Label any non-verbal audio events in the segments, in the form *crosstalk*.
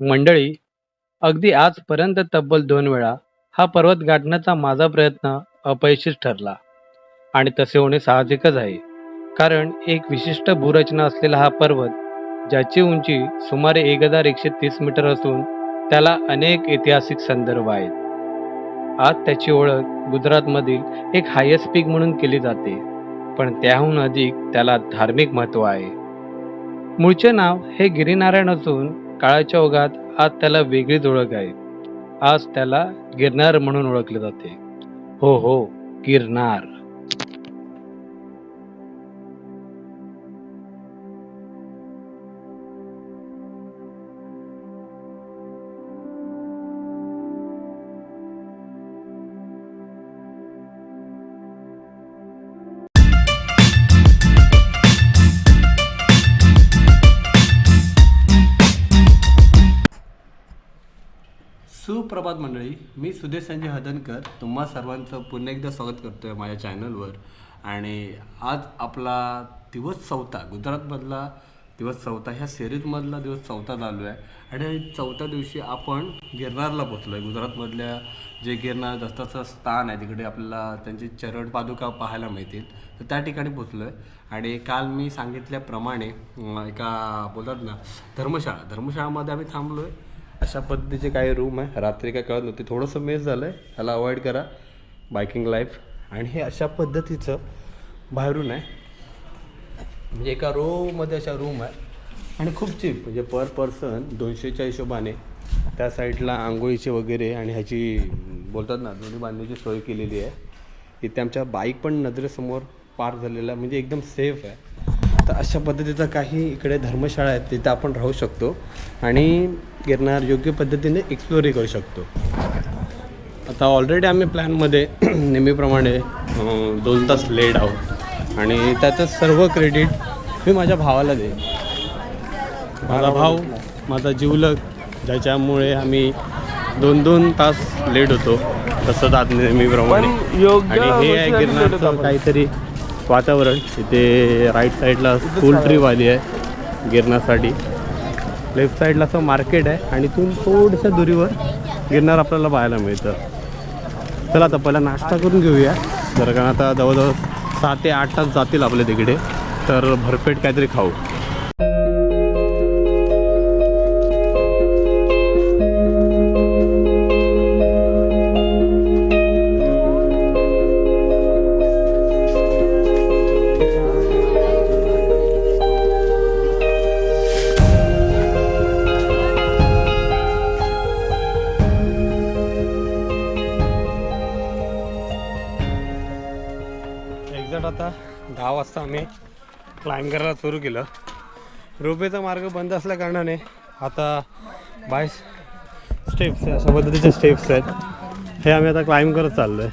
मंडळी अगदी आजपर्यंत तब्बल दोन वेळा हा पर्वत गाठण्याचा माझा प्रयत्न अपयशीच ठरला. आणि तसे होणे साहजिकच आहे. कारण एक विशिष्ट भूरचना असलेला हा पर्वत ज्याची उंची सुमारे एक हजार एकशे तीस मीटर असून त्याला अनेक ऐतिहासिक संदर्भ आहेत. आज त्याची ओळख गुजरातमधील एक हायस्ट पीक म्हणून केली जाते पण त्याहून अधिक त्याला धार्मिक महत्त्व आहे. मूळचे नाव हे गिरिनारायण असून काळाच्या ओघात आज त्याला वेगळीच ओळख आहे. आज त्याला गिरनार म्हणून ओळखले जाते. हो हो गिरनार. सुप्रभात मंडळी. मी सुदेश संजय हदनकर. तुम्हा सर्वांचं पुन्हा एकदा स्वागत करतोय माझ्या चॅनलवर. आणि आज आपला दिवस चौथा गुजरातमधला दिवस चौथा ह्या सिरीजमधला दिवस चौथा चालू आहे. आणि चौथ्या दिवशी आपण गिरनारला पोचलो आहे गुजरातमधल्या जे गिरनार दत्ताचं स्थान आहे तिकडे आपल्याला त्यांची चरण पादुका पाहायला मिळतील. तर त्या ठिकाणी पोचलो आहे आणि काल मी सांगितल्याप्रमाणे एका बोलतात ना धर्मशाळा. धर्मशाळामध्ये आम्ही थांबलो आहे अशा पद्धतीचे काही रूम आहे. रात्री काय कळत नव्हती. थोडंसं मेस झालं आहे ह्याला अवॉइड करा. बायकिंग लाईफ आणि हे अशा पद्धतीचं बाहेरून आहे. म्हणजे एका रोमध्ये अशा रूम आहे. आणि खूप चीप म्हणजे पर पर्सन दोनशेच्या हिशोबाने. त्या साईडला आंघोळीचे वगैरे आणि ह्याची बोलतात ना दोन्ही बांधण्याची सोय केलेली आहे. इथे आमच्या बाईक पण नजरेसमोर पार झालेला आहे, म्हणजे एकदम सेफ आहे. तर अशा पद्धतीचं काही इकडे धर्मशाळा आहेत तिथे आपण राहू शकतो. आणि गिरनार योग्य पद्धतीने एक्सप्लोरही करू शकतो. आता ऑलरेडी आम्ही प्लॅनमध्ये *clears throat* नेहमीप्रमाणे दोन तास लेट आहोत. आणि त्याचं सर्व क्रेडिट मी माझ्या भावाला देईन. माझा भाव माझा जीवलग ज्याच्यामुळे आम्ही दोन दोन तास लेट होतो तसंच आज नेहमीप्रमाणे. आणि हे आहे गिरनारचं काहीतरी वातावरण इथे राईट साईडला फुल ट्रीप आली आहे गिरनारसाठी. लेफ्ट साईडला असं मार्केट आहे आणि इथून थोड्याशा दुरीवर गिरणार आपल्याला पाहायला मिळतं. चला आता पहिला नाश्ता करून घेऊया. जर कारण आता जवळजवळ सहा ते आठ तास जातील आपले तिकडे. तर भरपेट काहीतरी खाऊ. एक्झॅक्ट आता दहा वाजता आम्ही क्लाइम्ब करायला सुरू केलं. रोपेचा मार्ग बंद असल्या कारणाने आता बाय स्टेप्स अशा पद्धतीचे स्टेप्स आहेत. हे आम्ही आता क्लाइम्ब करत चाललो आहे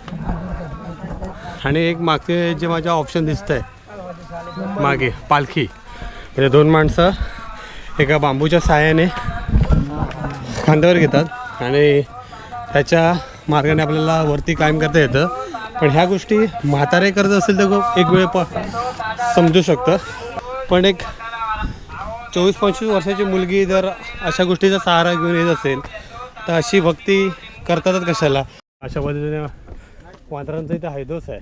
आणि एक मागचे जे माझ्या ऑप्शन दिसत आहे मागे पालखी. म्हणजे दोन माणसं एका बांबूच्या साहाय्याने खांद्यावर घेतात आणि त्याच्या मार्गाने आपल्याला वरती कायम करता येतं. पण ह्या गोष्टी म्हातारे करत असेल तर खूप एक वेळ प समजू शकतं. पण एक चोवीस पंचवीस वर्षाची मुलगी जर अशा गोष्टीचा सहारा घेऊन येत असेल तर अशी भक्ती करतातच कशाला? अशा पद्धतीने वांद्रांचा इथे हैदोस आहे.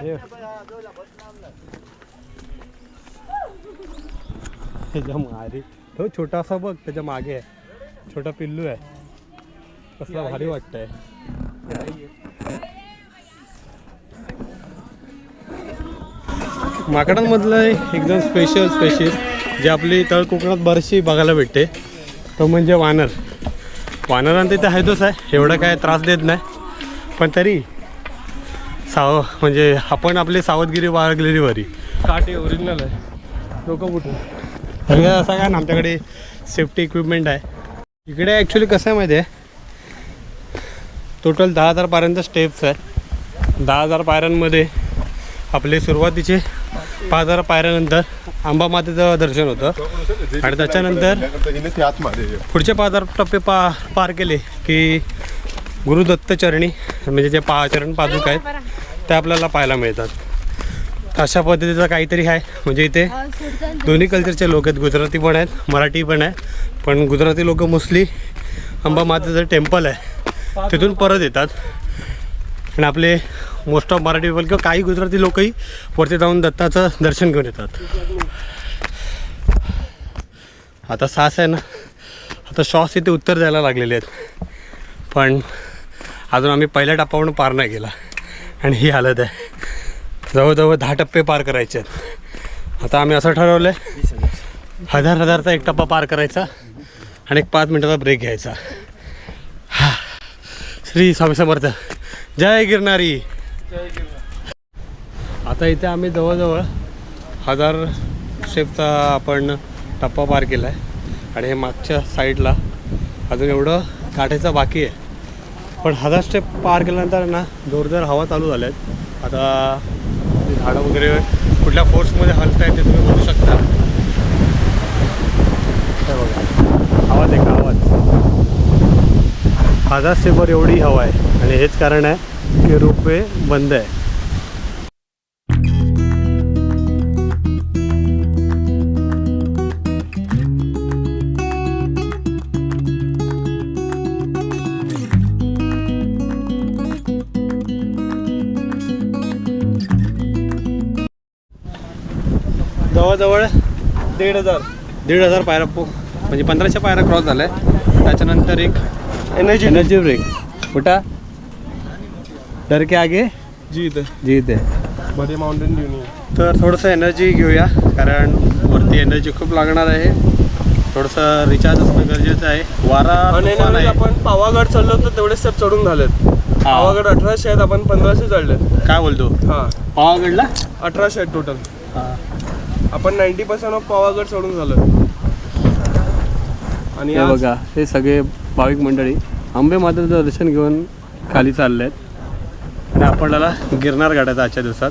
हे- त्याच्या मारी तो छोटासा बघ त्याच्यामागे आहे. छोटा पिल्लू आहे. कसला भारी वाटतंय. माकडांमधलं एकदम स्पेशल स्पेशल जे आपली तळ कोकणात बरीचशी बघायला भेटते. तो म्हणजे वानर. वानरांत इथे हैदोस आहे. एवढं काय त्रास देत नाही. पण तरी साव म्हणजे आपण आपली सावधगिरी बाळगलेली बरी. काटे ओरिजिनल आहे. लोक कुठून सगळं असं काय ना आमच्याकडे सेफ्टी इक्विपमेंट आहे. इकडे ॲक्च्युली कसं आहे माहिती आहे टोटल दहा हजारपर्यंत स्टेप्स आहे. दहा हजार पायऱ्यांमध्ये आपले सुरुवातीचे पाच हजार पायऱ्यानंतर आंबा मातेचं दर्शन होतं. आणि त्याच्यानंतर पुढचे पाच हजार टप्पे पा पार केले की गुरुदत्त चरणी म्हणजे जे पा चरण पादुका आहेत त्या आपल्याला पाहायला मिळतात. अशा पद्धतीचं काहीतरी आहे. म्हणजे इथे दोन्ही कल्चरचे लोक आहेत. गुजराती पण आहेत मराठी पण आहे पण गुजराती लोक मोस्टली अंबा मातेचं टेम्पल आहे. तिथून परत येतात. आणि आपले मोस्ट ऑफ मराठी पीपल किंवा काही गुजराती लोकही वरती जाऊन दत्ताचं दर्शन घेऊन येतात. आता सास आहे ना आता श्वास इथे उत्तर द्यायला लागलेले आहेत. पण अजून आम्ही पहिल्या टप्प्यावरून पार नाही केला. आणि ही हालत आहे. जवळजवळ दहा टप्पे पार करायचे आहेत. आता आम्ही असं ठरवलं आहे हजार हजारचा एक टप्पा पार करायचा आणि एक पाच मिनटाचा ब्रेक घ्यायचा. हा. श्री स्वामी समर्थ. जय गिरणारी आता इथे आम्ही जवळजवळ हजार शेपचा आपण टप्पा पार केला आहे आणि हे मागच्या साईडला अजून एवढं काठेचं बाकी आहे. पण हजार स्टेप पार केल्यानंतर ना जोरदार हवा चालू झाल्या आहेत आता झाडं वगैरे कुठल्या फोर्समध्ये हलत आहे ते तुम्ही बघू शकता. बघा. आवाज आहे का आवाज. हजार स्टेपवर एवढी हवा आहे. आणि हेच कारण आहे की रोपवे बंद आहे. जवळजवळ दीड हजार. दीड हजार पायरा पो म्हणजे पंधराशे पायरा क्रॉस झालाय त्याच्यानंतर एक एनर्जी एनर्जी ब्रेक कुठं? डर के आगे? जीत जीत आहे. मध्ये माउंटेन ड्यू तर थोडंसं एनर्जी घेऊया कारण वरती एनर्जी खूप लागणार आहे. थोडंसं रिचार्ज असणं गरजेचं आहे. वारा. आपण पावागड चढलो तर तेवढे स्टेप चढून झालेत. पावागड अठराशे आहेत आपण पंधराशे चढलेत. काय बोलतो? हा. पावागडला? अठराशे आहेत टोटल आपण नाईन्टी पर्सेंट ऑफ पावागड चढून झालो. आणि हे आज बघा हे सगळे भाविक मंडळी आंबे मातेचं दर्शन घेऊन खाली चालले आहेत आणि आपल्याला गिरनार गाठायचं आजच्या दिवसात.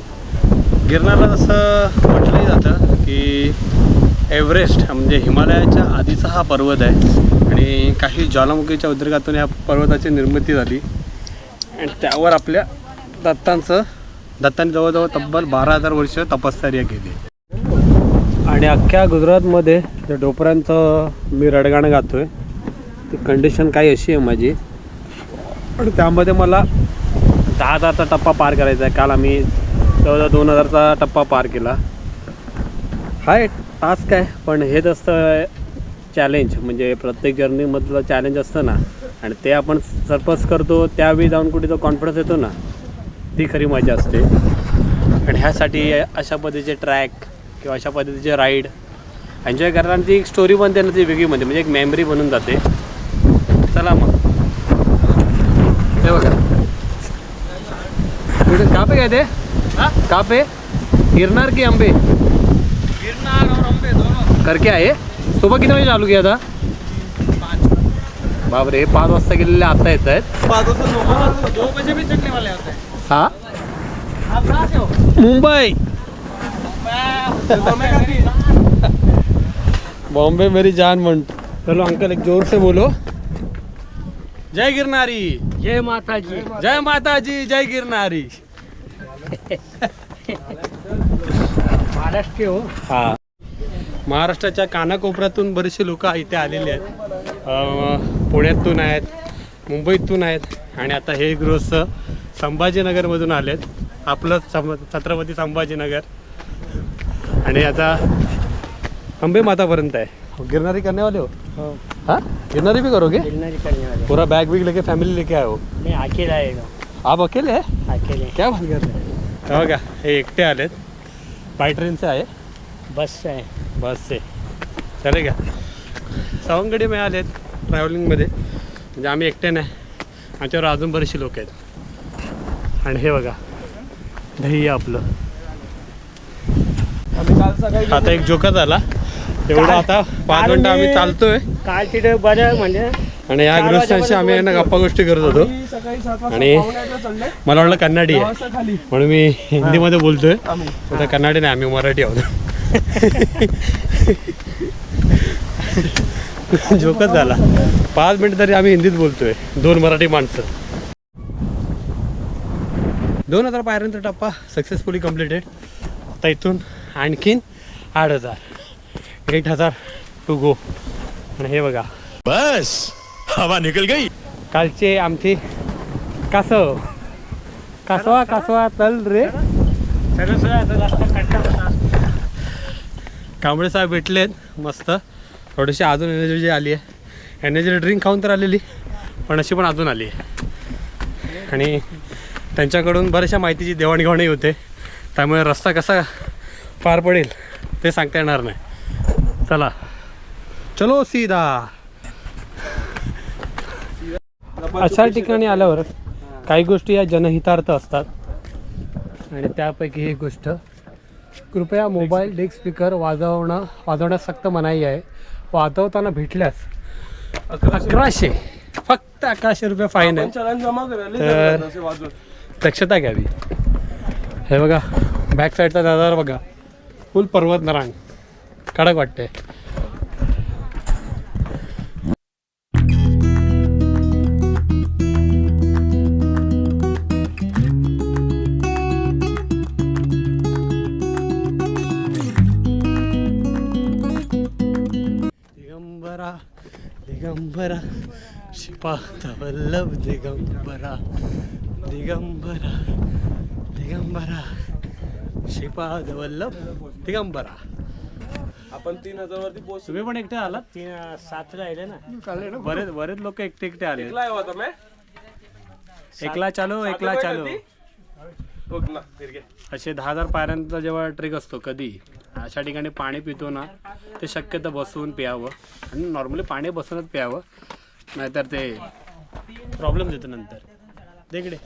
गिरनारला जसं म्हटलंही जातं की एव्हरेस्ट म्हणजे हिमालयाच्या आधीचा हा पर्वत आहे. आणि काही ज्वालामुखीच्या उद्रेकातून या पर्वताची निर्मिती झाली. आणि त्यावर आपल्या दत्तांचं दत्तांनी जवळजवळ तब्बल बारा हजार वर्ष तपश्चर्या केली. आणि अख्ख्या गुजरातमध्ये त्या डोपऱ्यांचं मी रडगाणं गातो आहे ती कंडिशन काही अशी आहे माझी? पण त्यामध्ये मला दहा हजारचा टप्पा पार करायचा आहे. काल आम्ही जवळजवळ दोन हजारचा टप्पा पार केला. हाय टास्क आहे पण हेच असतं चॅलेंज म्हणजे प्रत्येक जर्नीमधलं चॅलेंज असतं ना. आणि ते आपण सरपस करतो त्यावेळी जाऊन कुठे जो कॉन्फिडन्स येतो ना. ती खरी मजा असते. आणि ह्यासाठी अशा पद्धतीचे ट्रॅक किंवा अशा पद्धतीचे राईड एन्जॉय करताना ती एक स्टोरी बनते ना ती वेगळी बनते म्हणजे एक मेमरी बनून जाते. चला मग. हे बघा. कुठे कापे काय ते? कापे? गिरनार की आंबे? और अंबे दोनों. करके आए सुबह किती वाजे चालू किया था? बापरे पाच वाजता गेलेले आता येत आहेत. पाच वाजता दो बजे भी चढ़ने वाले होते. हैं? हो? मुंबई. बॉम्बे मेरी जान मंट चलो अंकल एक जोर से बोलो. जय गिरनारी. जय माता जी जय माता जी जय गिरनारी. महाराष्ट्र के हो. हा. महाराष्ट्राच्या कानाकोपऱ्यातून बरेचसे लोक इथे आलेले आहेत. अं, पुण्यातून आहेत मुंबईतून आहेत आणि आता हे गृहस्थ संभाजीनगरमधून आलेत. आपलं सम छत्रपती संभाजीनगर. आणि आता अंबे मातापर्यंत आहे. गिरनारी करने वाले हो. हाँ? गिरनारी भी करोगे गिरनारी करने वाले पूरा बैग विग लेके फैमिली लेके आए हो नहीं अकेला आएगा आप अकेले है? अकेले. क्या बात कर रहे हैं? हे बघा हे एकटे आलेत. बाय ट्रेन से आहे बस से है बस से. चलेगा सवंगडी में आलेत ट्रॅव्हलिंगमध्ये म्हणजे आम्ही एकटे नाही. आमच्यावर अजून बरेचसे लोक आहेत. आणि हे बघा दही आहे आपलं. आता एक जोका झाला. एवढं आता पाच मिनटं आम्ही चालतोय. काल तिथे बरं म्हणजे आणि या गृहस्थांशी आम्ही गप्पा गोष्टी करत होतो. आणि- मला वाटलं कन्नडी आहे. म्हणून मी हिंदीमध्ये बोलतोय. आता कन्नडी नाही आम्ही मराठी आहोत. *laughs* जोकच झाला. पाच मिनिट तरी आम्ही हिंदीत बोलतोय. दोन मराठी माणसं. दोन हजार पायऱ्यांचा टप्पा सक्सेसफुली कम्प्लिटेड आता इथून आणखीन आठ हजार. एट हजार टू गो आणि हे बघा. बस. हवा निकल गई. कालचे आमची कासव. कासवा कासवा चल रे. कांबळे साहेब भेटलेत. मस्त. थोडीशी अजून एनर्जी आली आहे. एनर्जी ड्रिंक खाऊन तर आलेली पण अशी पण अजून आली आहे. आणि त्यांच्याकडून बऱ्याचशा माहितीची देवाणघेवाणही होते. त्यामुळे रस्ता कसा पार पडेल ते सांगता येणार नाही. चला. चलो सीधा. अशा ठिकाणी आल्यावर काही गोष्टी या जनहितार्थ असतात. आणि त्यापैकी एक गोष्ट कृपया मोबाईल डेक स्पीकर वाजवणं वाजवण्यास सक्त मनाई आहे. वाजवताना भेटल्यास अकराशे फक्त अकराशे रुपये फाईन आहे. तर-. दक्षता घ्यावी. हे बघा बॅक साईडचा नजारा बघा. फुल पर्वत नरांग. कडक वाटते दिगंबरा दिगंबरा शिपात वल्लभ दिगंबरा दिगंबरा दिगंबरा. श्रीपाद वल्लभ दिगंबरा. आपण तीन हजार वरती पोहोचलो तुम्ही पण एकटे आलात? तीन सात राहिले ना? बरेच बरेच लोक एकटे एकटे आले. एकला आहे होता मैं. एकला चालो एकला चालो. बघ ना फिर घे. असे दहा हजार पायऱ्यांचा जेव्हा ट्रेक असतो कधी अशा ठिकाणी पाणी पितो ना ते शक्यतो बसून प्यावं. आणि नॉर्मली पाणी बसूनच प्यावं. नाहीतर ते प्रॉब्लेम देतो नंतर. दे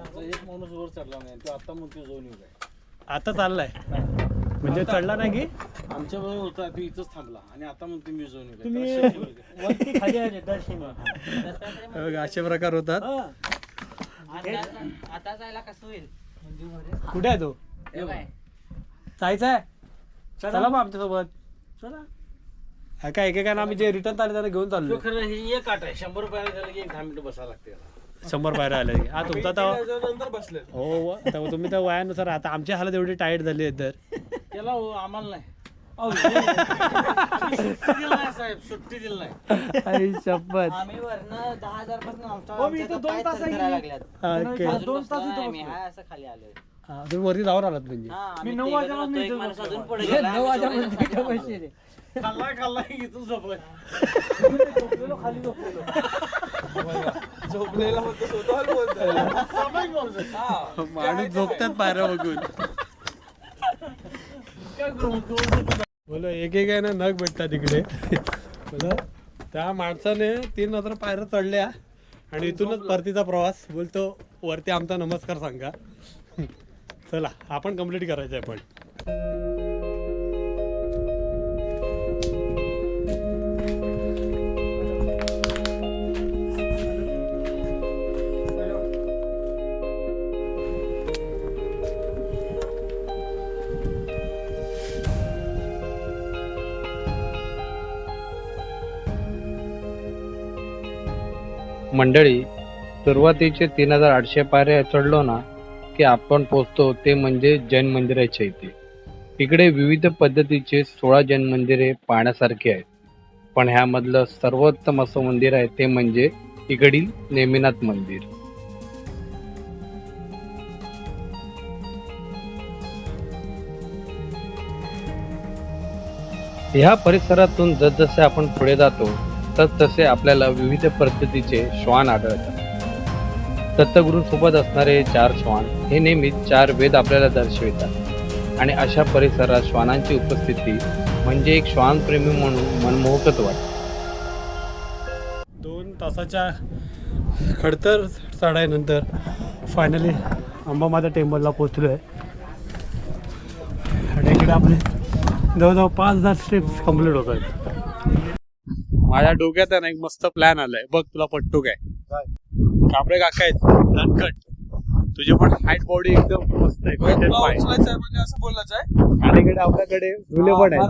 एक माणूस वर चढला नाही तो आता म्हणतो जाऊन येऊ काय आता चाललाय. म्हणजे चढला नाही की? आमच्या बरोबर होता तो इथंच थांबला. आणि आता म्हणतो मी जाऊन येऊ काय. तुम्ही त्याला शेवटी बोलतो. वरती खाली आले दर्शन. असे प्रकार होतात. आता जायला कसं होईल? कुठे आहे तो? हे काय जायचं आहे? चला. मग आमच्यासोबत. चला. हा काय एकेकाने आम्ही जे रिटर्न आले त्यांना घेऊन तो चाललो खरं हे एक आठ आहे. शंभर रुपयाला झालं की एक दहा मिनिटं बसायला लागते याला. शंभर बाहेर आले. हा तुमचा तर बसले हो व- तेव्हा तुम्ही तर वयानुसार आता आमची हालत एवढी टाईट झाली आहे तर. त्याला हो, आम्हाला नाही. अहो, हे- सुट्टी दिली नाही साहेब. सुट्टी दिली नाही. आई शपथ. आम्ही वरनं दहा हजारपासून आमचा हो, मी आमच्या इथं तर दोन पाय तास थरथरायला. लागल्यात. हा, आम्ही, हाय असं खाली आलोय. हा, तुम्ही वरती जाऊन आलात म्हणजे. हा, आम्ही नऊ तिघं वाजेला होतो, मी एक इथं माणूस बसलो. अजून पुढे गेला, आम्ही दोघं बसलो. खाल्लाय खाल्लाय इथून झोपलाय. झोपलेला म्हणतो स्वतः बोलतोय. स्वाभाविक माणूस आहे. हा. माणूस झोपतात पायऱ्या बघून. बोलो एक एक आहे ना नग भेटतात इकडे बोलो त्या माणसाने तीन हजार पायऱ्या चढल्या आणि इथूनच परतीचा प्रवास. बोलतो वरती आमचा नमस्कार सांगा. चला आपण कंप्लीट करायचं आहे पण मंडळी सुरुवातीचे तीन हजार आठशे पायऱ्या चढलो ना की आपण पोचतो ते म्हणजे जैन मंदिराच्या इथे. इकडे विविध पद्धतीचे सोळा जैन मंदिरे पाहण्यासारखी आहेत. पण ह्यामधलं सर्वोत्तम असं मंदिर आहे ते म्हणजे इकडील नेमिनाथ मंदिर. ह्या परिसरातून जसजसे आपण पुढे जातो तसतसे आपल्याला विविध पद्धतीचे श्वान आढळतात. दत्तगुरूसोबत असणारे चार श्वान हे नेहमीच चार वेद आपल्याला दर्शवितात. आणि अशा परिसरात श्वानांची उपस्थिती म्हणजे एक श्वानप्रेमी म्हणून मनमोहकच वाटते. दोन तासाच्या खडतर चढाईनंतर फायनली अंबामाता टेम्पलला पोचलो आहे आणि इकडे आपले जवळजवळ पाच हजार स्टेप्स कंप्लीट होत आहेत. माझ्या डोक्यात आहे ना एक मस्त प्लॅन आलाय. बघ तुला पट्टू काय. कांबळे काका आहेत. दणकट तुझी पण हाईट बॉडी एकदम मस्त आहे. म्हणजे असं बोलायचं आहे. आणि इकडे आपल्याकडे झुले पण माणूस.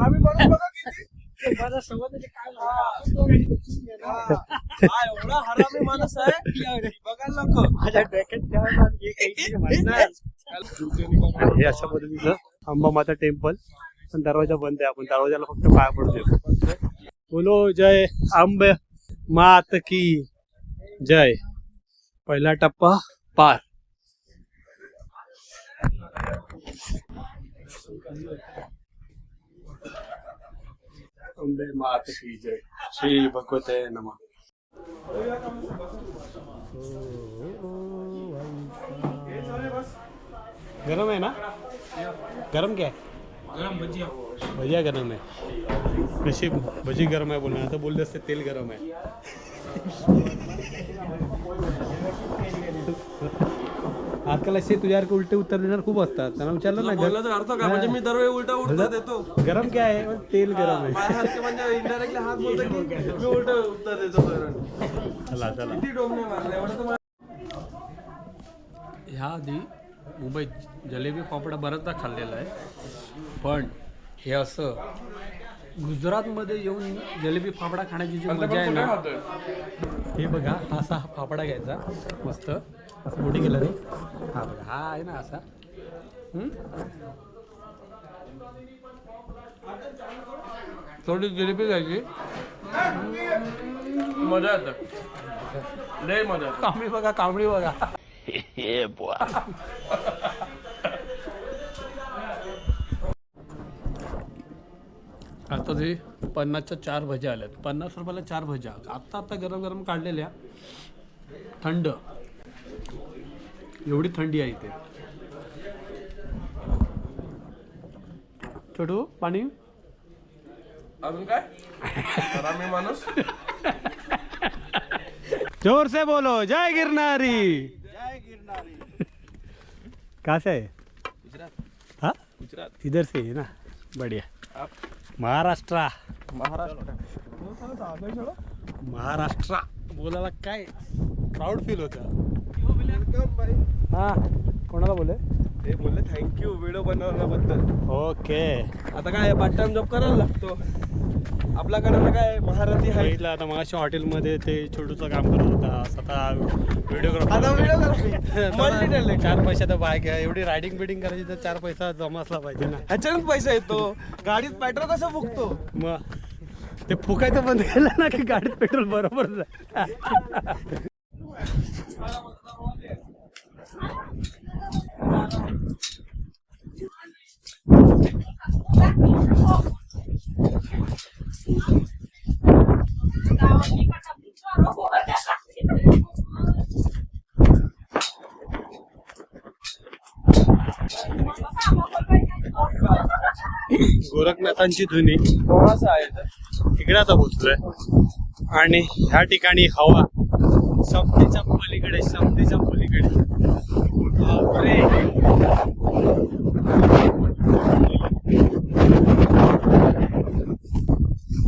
हा, आहे बघायला नको. माझ्या डोक्यात हे अशा पद्धतीचं अंबामाता टेम्पल. पण दरवाजा बंद आहे. आपण दरवाजाला फक्त पाया पडतो बोलो जय आंब मात की जय पहिला टप्पा पार अंबे मात की जय श्री भगवते नमः गरम है ना गरम क्या है गरम भजिया भजिया गरम है कशी भजी गरम आहे बोलणार आता बोलले असते तेल गरम आहे. आजकाल असे तुझ्यासारखे उलटे उत्तर देणार खूप असतात. त्यांना विचारलं ना बोलण्याचा अर्थ काय? म्हणजे मी दरवेळी उलटा उत्तर देतो. गरम क्या आहे? तेल गरम आहे. माझ्यासारखे म्हणजे इनडायरेक्टली हात बोलतो की मी उलट उत्तर देतो. चला चला. किती डोमणे मारले एवढं तर ह्या आधी मुंबईत जलेबी पापडा बऱ्याचदा खाल्लेला आहे. पण हे असं गुजरातमध्ये येऊन जलेबी फाफडा खाण्याची जी मजा आहे ना हे बघा हा असा फाफडा घ्यायचा. मस्त. असं मोठी केलं नाही हा बघा हा आहे ना असा? थोडी जिलेबी घ्यायची. मजा येते. लय मजा. कांबळी बघा कांबळी बघा. *laughs* *laughs* आता ते पन्नासच्या चार भज्या आल्यात. पन्नास रुपयाला चार भज्या. आत्ता आत्ता गरम गरम काढलेल्या थंड. एवढी थंडी आहे इथे. छोटू पाणी? अजून काय? माणूस. *laughs* जोर से बोलो. जय गिरनारी. जय गिरनारी. कहाँ से है? हाँ गुजरात. इधर से है ना. बढ़िया. महाराष्ट्र. महाराष्ट्र. बोलायला काय प्राऊड फील होतं? हा. कोणाला बोले ते बोलले थँक्यू व्हिडिओ बनवल्याबद्दल. ओके आता काय पार्ट टाइम जॉब करायला लागतो. आपल्याकडे ना काय महारथी आहे बघितलं आता मगाशी हॉटेलमध्ये ते छोटूचं काम करत होता स्वतः व्हिडिओग्राफर आता *laughs* व्हिडिओ मल्टी चार पैशाचा बाईक आहे एवढी रायडिंग बिडिंग करायची तर चार पैसा जमा असला पाहिजे ना. ह्याच्यानंच पैसा येतो. गाडीत पेट्रोल कसं फुकतो? मग ते फुकायचं बंद केलं ना की गाडीत पेट्रोल बरोबर जाईल. *laughs* गोरखनाथांची धुनी इकडे आता पोहोचलोय. आणि ह्या ठिकाणी हवा समतेच्या पलीकडे समतेच्या पलीकडे बापरे.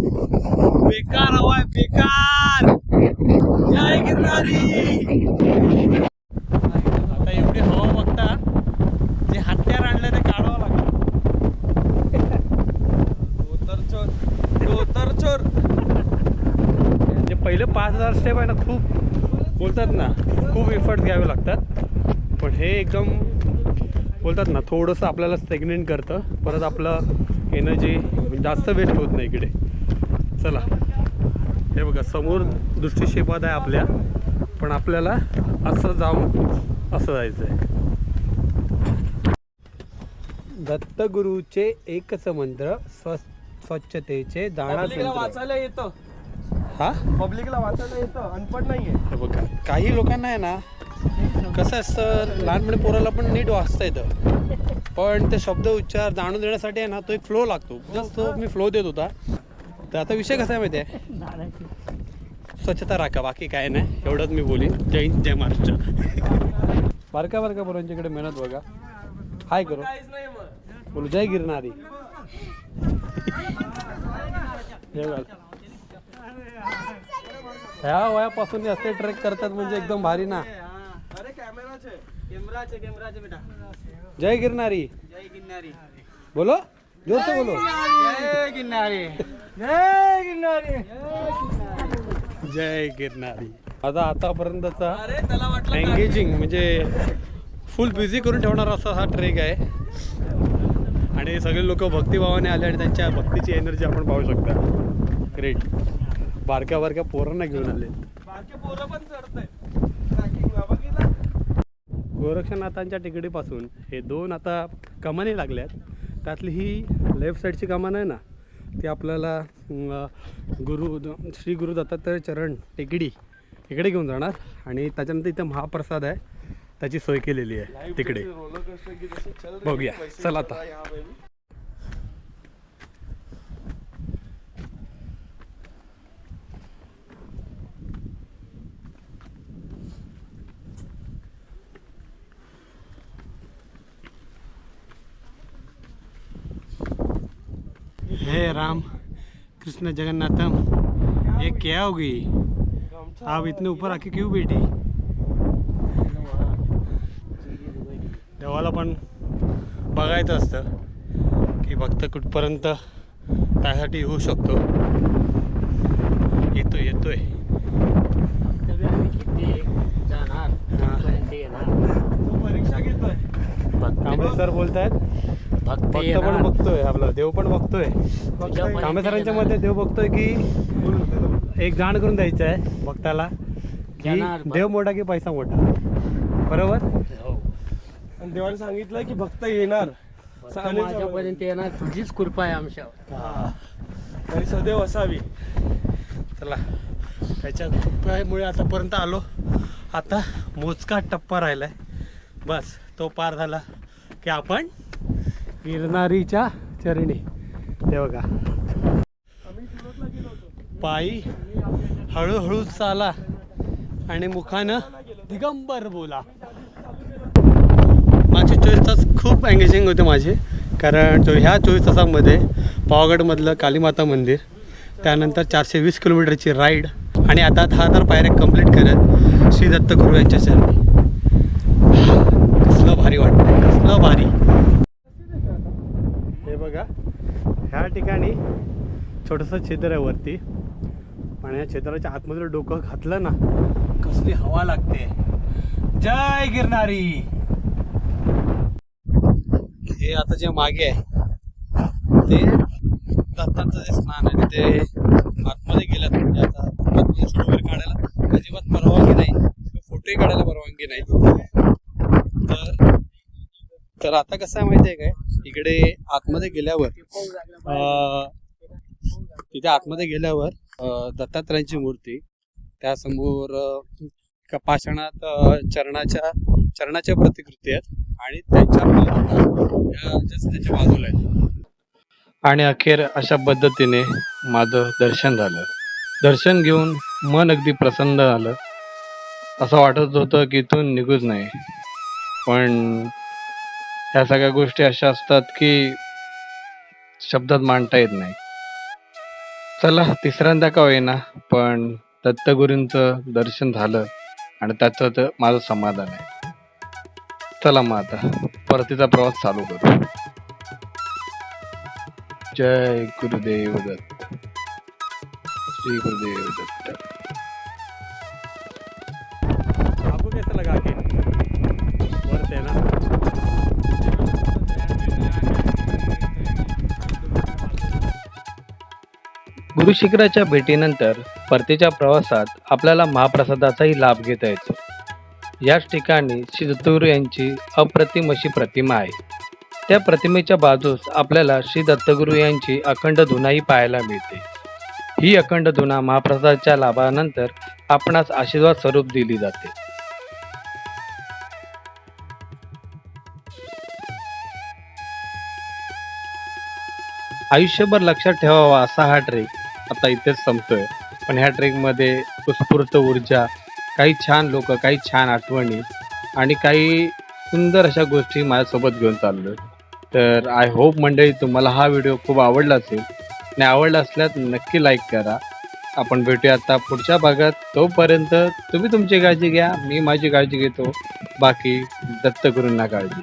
बेकार हवा आहे बेकार जय गिरणारी आता एवढी हवा बघता जे हत्यार आणलं ते काढावं लागलं धोतर चोर धोतर चोर जे पहिले पाच हजार स्टेप आहे ना खूप बोलतात ना खूप एफर्ट घ्यावे लागतात पण हे एकदम बोलतात ना थोडंसं आपल्याला स्टेग्नेंट करतं. परत आपलं एनर्जी जास्त वेस्ट होत नाही इकडे. चला. हे बघा समोर दृष्टिक्षेपात आहे आपल्या. पण आपल्याला असं जाऊन असं जायचं आहे दत्तगुरूचे एकच मंत्र स्व स्वच्छतेचे वाचायला येतं. हा? पब्लिकला वाचायला येतं अनपड नाहीये. बघा काही लोकांना आहे ना कसं असतं लहानपणी पोराला पण नीट वाचता येतं. पण ते शब्द उच्चार जाणून देण्यासाठी आहे ना तो एक फ्लो लागतो. जस्ट तो मी फ्लो देत होता. तर आता विषय कसा आहे माहिती आहे? स्वच्छता राखा बाकी काय नाही. एवढंच मी बोलीन. जय हिंद जय महाराष्ट्र. बारका बारका पोरांच्याकडे मेहनत बघा. हाय करू. बोलू जय गिरणारी ह्या वयापासून असते ट्रेक करतात म्हणजे एकदम भारी ना. जय गिरनारी. जय गिरनारी बोलो जोर से बोलो. जय गिरनारी. जय गिरनारी जय गिरनारी माझा आतापर्यंतचा एंगेजिंग म्हणजे फुल बिझी करून ठेवणारा असा हा ट्रेक आहे. आणि सगळे लोक भक्तिभावाने आले आणि त्यांच्या भक्तीची एनर्जी आपण पाहू शकता. ग्रेट बारक्या बारक्या पोरांना घेऊन आले बारके पोरं पण बघितलं गोरक्षनाथांच्या टेकडीपासून हे दोन आता कमानी लागल्यात. त्यातली ही लेफ्ट साईडची कमान आहे ना ती आपल्याला गुरु श्री गुरु दत्तात्रय चरण टेकडी इकडे घेऊन जाणार आणि त्याच्यानंतर इथं महाप्रसाद आहे. त्याची सोय केलेली आहे. तिकडे. बघूया. चल आता. राम कृष्ण जगन्नाथम ये क्या हो गई? आप इतने ऊपर आके क्यों बैठी? देवाला पण बघायचं असतं की भक्त कुठपर्यंत त्यासाठी येऊ शकतो. येतोय येतोय. तो परीक्षा घेतोय सर बोलतायत? भक्त पण बघतोय आपला. देव पण बघतोय. कांबळे सरांच्या मध्ये देव बघतोय की एक जाण करून द्यायचं आहे भक्ताला की देव मोठा की पैसा मोठा बरोबर? आणि देवाने सांगितलं की भक्त येणार. माझ्यापर्यंत येणार. तुझीच कृपा आहे आमच्यावर. आणि सदैव असावी. चला. त्याच्या कृपयामुळे आतापर्यंत आलो. आता मोजका टप्पा राहिलाय. बस तो पार झाला की आपण गिरनारीच्या चरणी. ते बघा. पायी हळूहळू चाला आणि मुखानं दिगंबर बोला. माझे चोवीस तास खूप एंगेजिंग होते माझे. कारण जो ह्या चोवीस तासामध्ये पावागडमधलं कालीमाता मंदिर त्यानंतर चारशे वीस किलोमीटरची राईड आणि आता दहा हजार पायऱ्या कंप्लीट करत श्री दत्तगुरू यांच्या चरणी. कसलं भारी वाटतं कसलं भारी हे बघा ह्या ठिकाणी छोटंसं छिद्र आहे वरती. आणि या छिद्राच्या आतमधलं डोकं घातलं ना कसली हवा लागते. जय गिरणारी हे आता जे मागे आहे ते दत्तांचं जे स्नान आहे ते आतमध्ये गेल्यात. म्हणजे आता फोटो वगैरे काढायला. अजिबात परवानगी नाही. फोटोही काढायला परवानगी नाही. तर तर आता कसं आहे माहिती आहे काय? इकडे आतमध्ये गेल्यावर अं, तिथे आतमध्ये गेल्यावर दत्तात्रयांची मूर्ती त्यासमोर एका पाषाणात चरणाच्या चरणाच्या प्रतिकृती आहेत आणि त्यांच्या त्याच्या बाजूला आहेत. आणि अखेर अशा पद्धतीने माझं दर्शन झालं. दर्शन घेऊन मन अगदी प्रसन्न झालं. असं वाटत होतं की इथून निघूच नाही. पण ह्या सगळ्या गोष्टी अशा असतात की शब्दात मांडता येत नाही. चला तिसऱ्यांदा का होईना पण दत्तगुरूंचं दर्शन झालं आणि त्याचं तर माझं समाधान आहे. चला मग आता परतीचा प्रवास चालू करू. जय गुरुदेव दत्त. श्री गुरुदेव दत्त. गुरुशिखराच्या भेटीनंतर परतीच्या प्रवासात आपल्याला महाप्रसादाचाही लाभ घेता येतो. याच ठिकाणी श्री यांची अप्रतिम अशी प्रतिमा आहे. त्या प्रतिमेच्या बाजूस आपल्याला श्री दत्तगुरू यांची अखंड धुनाही पाहायला मिळते. ही अखंड धुना महाप्रसादाच्या लाभानंतर आपणास आशीर्वाद स्वरूप दिली जाते. आयुष्यभर लक्षात ठेवावा असा हा ट्रेक आता इथेच संपतोय. पण ह्या ट्रेकमध्ये उत्स्फूर्त ऊर्जा काही छान लोक काही छान आठवणी आणि काही सुंदर अशा गोष्टी माझ्यासोबत घेऊन चाललो तर आय होप मंडळी तुम्हाला हा व्हिडिओ खूप आवडला असेल. आणि आवडला असल्यास नक्की लाईक करा. आपण भेटूया आता पुढच्या भागात. तोपर्यंत तुम्ही तुमची काळजी घ्या मी माझी काळजी घेतो. बाकी दत्तगुरूंना काळजी.